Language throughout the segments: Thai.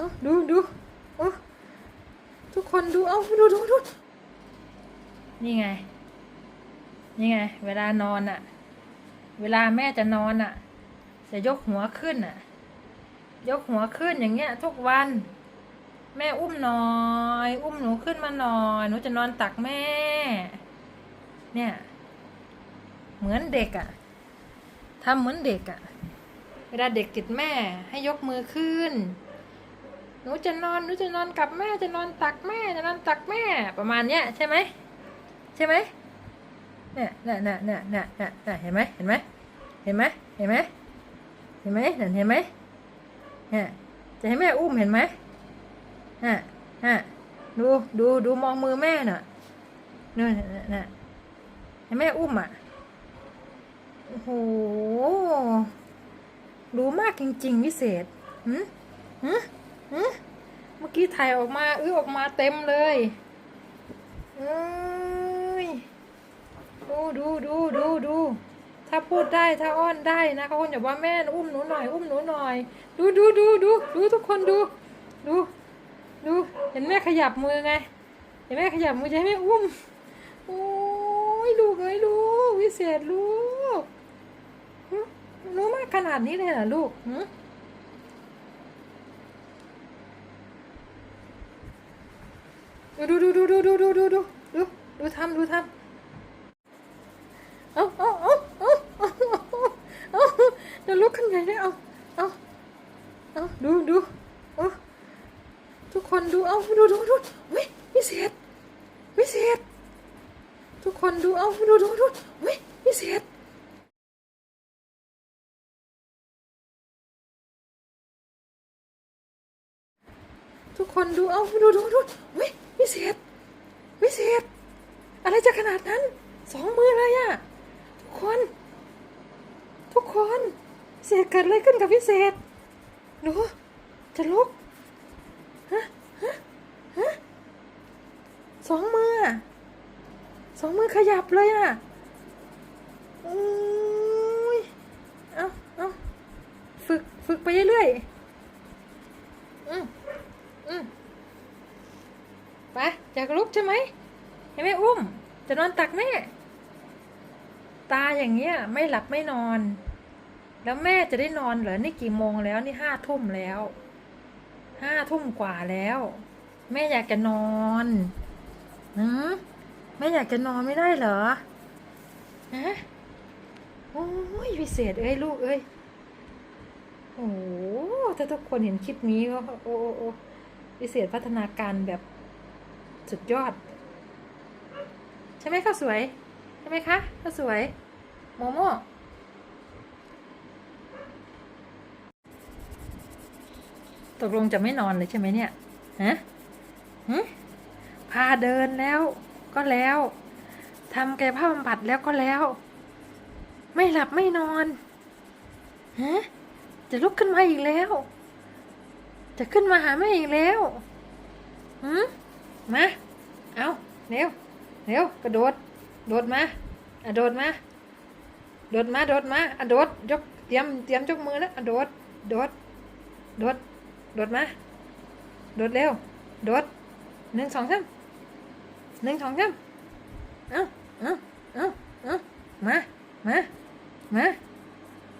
เอาดูดูโอ้ทุกคนดูเอาดูดูดูนี่ไง นี่ไง เวลานอนอะเวลาแม่จะนอนอะจะยกหัวขึ้นอะยกหัวขึ้นอย่างเงี้ย ทุกวัน แม่อุ้มหน่อย อุ้มหนูขึ้นมาหน่อยหนูจะนอนตักแม่ เนี่ย เหมือนเด็กอะทำเหมือนเด็กอะเวลาเด็กติดแม่ให้ยกมือขึ้น หนูจะนอนหนูจะนอนกับแม่จะนอนตักแม่จะนอนตักแม่ ประมาณเนี้ยใช่ไหมใช่ไหมเนี่ยเนี่ยเนี่ยเนี่ยเนี่ยเนี่ยเห็นไหมเห็นไหมเห็นไหมเห็นไหมเห็นไหมเห็นเห็นไหมเนี่ยจะให้แม่อุ้มเห็นไหมฮะฮะดูดูดูมองมือแม่น่ะเนี่ยเนี่ยเนี่ยให้แม่อุ้มอะโอ้โหรู้มากจริงๆวิเศษหืมหืม เมื่อกี้ถ่ายออกมาอื้อออกมาเต็มเลยเอ้ยดูดูดูดูดูถ้าพูดได้ถ้าอ้อนได้นะเขาคงจะว่าแม่อุ้มหนูหน่อยอุ้มหนูหน่อย ดูดูดูดูดูทุกคนดู ดูดูเห็นแม่ขยับมือไงเห็นแม่ขยับมือจะให้แม่อุ้มโอ้ยลูกเอ้ยลูกวิเศษลูกหึรู้มากขนาดนี้เลยเหรอลูก ดูดูดูดูดูดูดูดูดูดูทำดูทำเอาเอาเอาเอาเอาเอาเดี๋ยวลุกขึ้นใหญ่เลยเอาเอาเอาดูดูเอาทุกคนดูเอาดูดูดูเฮ้ยวิเศษวิเศษทุกคนดูเอาดูดูดูเฮ้ยวิเศษทุกคนดูเอาดูดูดูเฮ้ย วิเศษ วิเศษ อะไรจะขนาดนั้น สองมือเลยอะทุกคน ทุกคนเสียเกิดอะไรขึ้นกับวิเศษ หนู จะลุก ฮะ ฮะ ฮะ สองมือ สองมือขยับเลยอะโอ้ย เอาเอาฝึก ฝึกไปเรื่อย อืมอืม ไปอยากลุกใช่ไหมให้แม่อุ้ม จะนอนตักแม่ ตาอย่างเงี้ยไม่หลับไม่นอน แล้วแม่จะได้นอนเหรอ นี่กี่โมงแล้วนี่ห้าทุ่มแล้ว ห้าทุ่มกว่าแล้ว แม่อยากจะนอนหืมแม่อยากจะนอนไม่ได้เหรอฮะโอ้ยพิเศษเอ้ยลูกเอ้ยโอ้ถ้าทุกคนเห็นคลิปนี้ก็โอ้โอ้พิเศษพัฒนาการแบบ สุดยอด ใช่ไหมข้าวสวย ใช่ไหมคะข้าวสวย โมโม่ตกลงจะไม่นอนเลยใช่ไหมเนี่ยฮะฮะพาเดินแล้วก็แล้วทำกายภาพบำบัดแล้วก็แล้ว ไม่หลับไม่นอนฮะจะลุกขึ้นมาอีกแล้ว จะขึ้นมาหาแม่อีกแล้ว หืม มา เอาเร็ว เร็ว กระโดด โดดมาอะโดดมา โดดมา โดดมาอะโดด ยก เตรียม เตรียมยกมือนะอะโดด โดด โดด โดดมา โดดเร็ว โดดหนึ่งสองสามหนึ่งสองสามเอาเอาเอาเอามา มา มา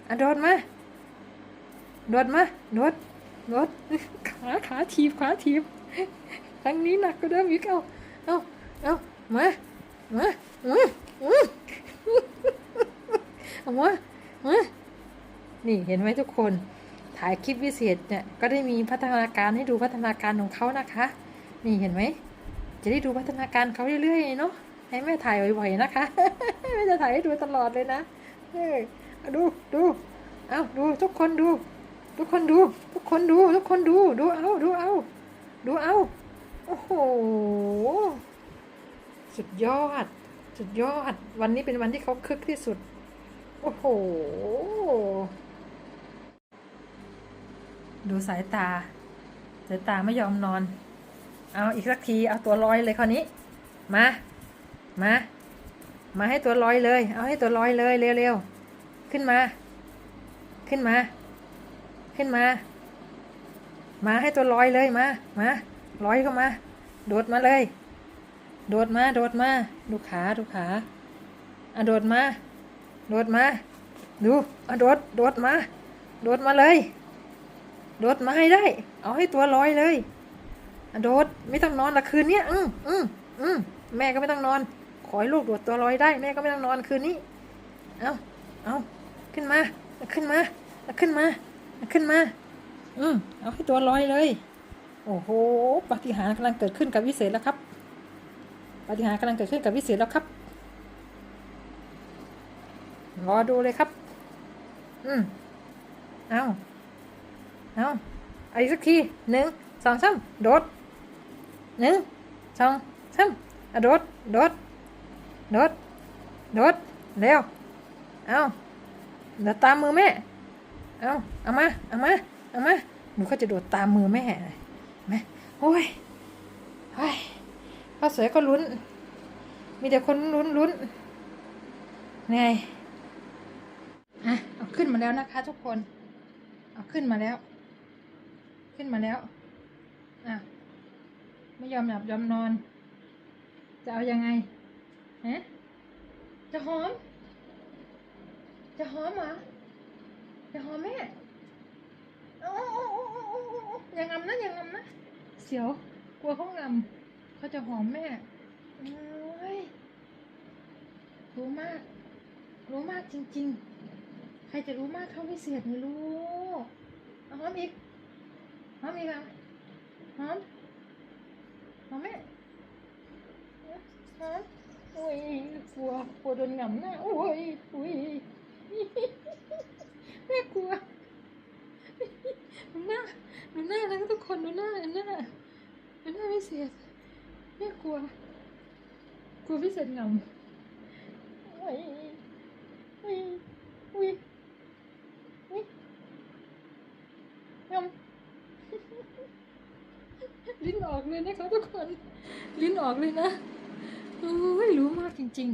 อะโดดมา โดดมา โดด โดด ขา ขา ทีบ ขา ทีบ ครั้งนี้หนักก็เดิมอีกเอาเอาเอามามามอืมเอามามานี่เห็นไหมทุกคนถ่ายคลิปพิเศษเนี่ยก็ได้มีพัฒนาการให้ดูพัฒนาการของเขานะคะ นี่เห็นไหมจะได้ดูพัฒนาการเขาเรื่อยๆเนาะให้แม่ถ่ายบ่อยๆนะคะแม่จะถ่ายให้ดูตลอดเลยนะเออดูดูเอาดูทุกคนดู ทุกคนดู ทุกคนดู ทุกคนดู ดูเอาดูเอาดูเอา อ้โห สุดยอด สุดยอด วันนี้เป็นวันที่เขาคึกที่สุด โอ้โห ดูสายตา สายตาไม่ยอมนอน เอาอีกสักที เอาตัวลอยเลยคราวนี้ มา มา มาให้ตัวลอยเลย เอาให้ตัวลอยเลยเร็วๆ ขึ้นมา ขึ้นมา ขึ้นมา มาให้ตัวลอยเลยมา มา ลอยเข้ามา โดดมาเลย โดดมา โดดมา ดูขาดูขาอะโดดมา โดดมา ดูอะโดด โดดมา โดดมาเลย โดดมาให้ได้ เอาให้ตัวลอยเลยอะโดด ไม่ต้องนอนละคืนเนี้ย อืมอืมอืมแม่ก็ไม่ต้องนอน ขอให้ลูกโดดตัวลอยได้ แม่ก็ไม่ต้องนอนคืนนี้ เอาเอาขึ้นมา ขึ้นมา ขึ้นมา ขึ้นมา อืมเอาให้ตัวลอยเลย โอ้โหปาฏิหาริย์กำลังเกิดขึ้นกับวิเศษแล้วครับปาฏิหาริย์กำลังเกิดขึ้นกับวิเศษแล้วครับรอดูเลยครับ อืมเอาเอาเอาอีกสักทีหนึ่งสองสามโดดหนึ่งสองสามอะโดดโดดโดดโดดเร็วเอาเดี๋ยวตามมือแม่ เอาเอามา เอามา เอามาหนูก็จะโดดตามมือแม่ แม่โอ้ยโอ้ยข้าสวยก็ลุ้น มีแต่คนลุ้นลุ้นเหนื่อยอะเอาขึ้นมาแล้วนะคะ ทุกคน เอาขึ้นมาแล้ว ขึ้นมาแล้วอะไม่ยอมหลับยอมนอน จะเอายังไงฮะจะหอม จะหอมเหรอจะหอมแม่โอ้ อย่างงำนะอย่างงำนะ เสียว กลัวเขางำเขาจะหอมแม่โอ้ยรู้มาก รู้มากจริง ๆ ใครจะรู้มากเท่าวิเศษไม่รู้หอมอีกหอมอีกอะหอมหอมแม่หอมโอ้ยกลัวกลัวโดนงำหน้าโอ้ยอุ้ยแม่กลัว น้าดูหน้านะทุกคนดูหน้าดูหน้าดูหน้าพิเศษแม่กลัว กลัวพิเศษงำโอ้ยอุ้ยอุ้ยอุ้ยงำลิ้นออกเลยนะคะทุกคน ลิ้นออกเลยนะโอ้ยรู้มากจริง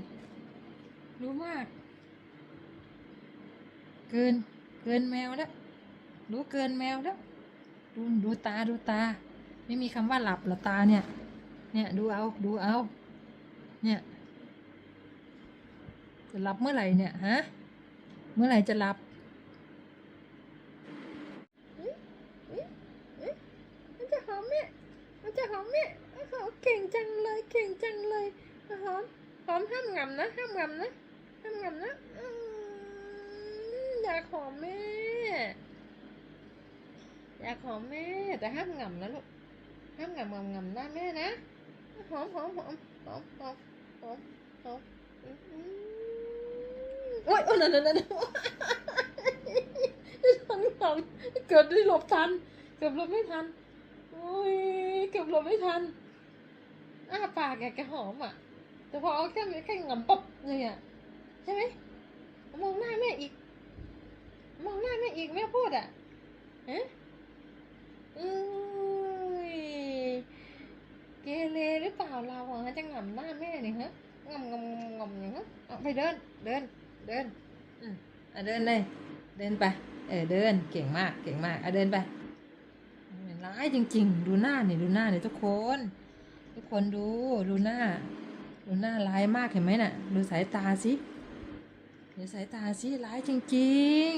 ๆ รู้มาก เกิน เกินแมวแล้วรู้เกินแมวแล้ว ดูดูตาดูตา ไม่มีคำว่าหลับหรอตาเนี่ย เนี่ยดูเอาดูเอา เนี่ยจะหลับเมื่อไหร่เนี่ยฮะเมื่อไหร่จะหลับมันจะหอมแม่มันจะหอมแม่หอมเก่งจังเลยเก่งจังเลยหอมหอมห้ามงำนะห้ามงำนะห้ามงำนะอยากหอมแม่ อยากหอมแม่แต่ห้ามงำนะลูกห้ามงำงำงำหน้าแม่นะหอมหอมหอมหอมหอมหอมหอมโอ๊ยโอ้นั่นนั่นนั่นทันทันเกือบได้หลบทัน เกือบหลบไม่ทันโอ้ยเกือบหลบไม่ทันอ้าปากแกแกหอมอะ แต่พอเอาแค่แค่งำปั๊บเลยอะใช่ไหมมองหน้าแม่อีก มองหน้าแม่อีกแม่พูดอะฮะ อุ้ยเกเรหรือเปล่าเราอะจะงำหน้าแม่นี่ฮะงำงำงำอย่างฮะเอาไปเดิน เดิน เดินอืมอะเดินเลย เดินไป เออเดิน เก่งมาก เก่งมากอะเดินไปร้ายจริง ๆ ดูหน้าเนี่ยดูหน้าเนี่ยทุกคน ทุกคนดู ดูหน้า ดูหน้าร้ายมากเห็นไหมน่ะ ดูสายตาสิดูสายตาสิร้ายจริง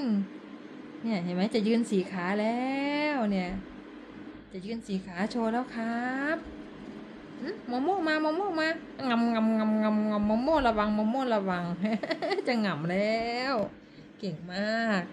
ๆ เนี่ยเห็นไหมจะยืนสี่ขาแล้วเนี่ย จะยืนสีขาโชว์แล้วครับอืมโม่วงมามโม่มางำงำงำงำงำมโม่ระวังมอมโมระวัง จะงำแล้ว เก่งมาก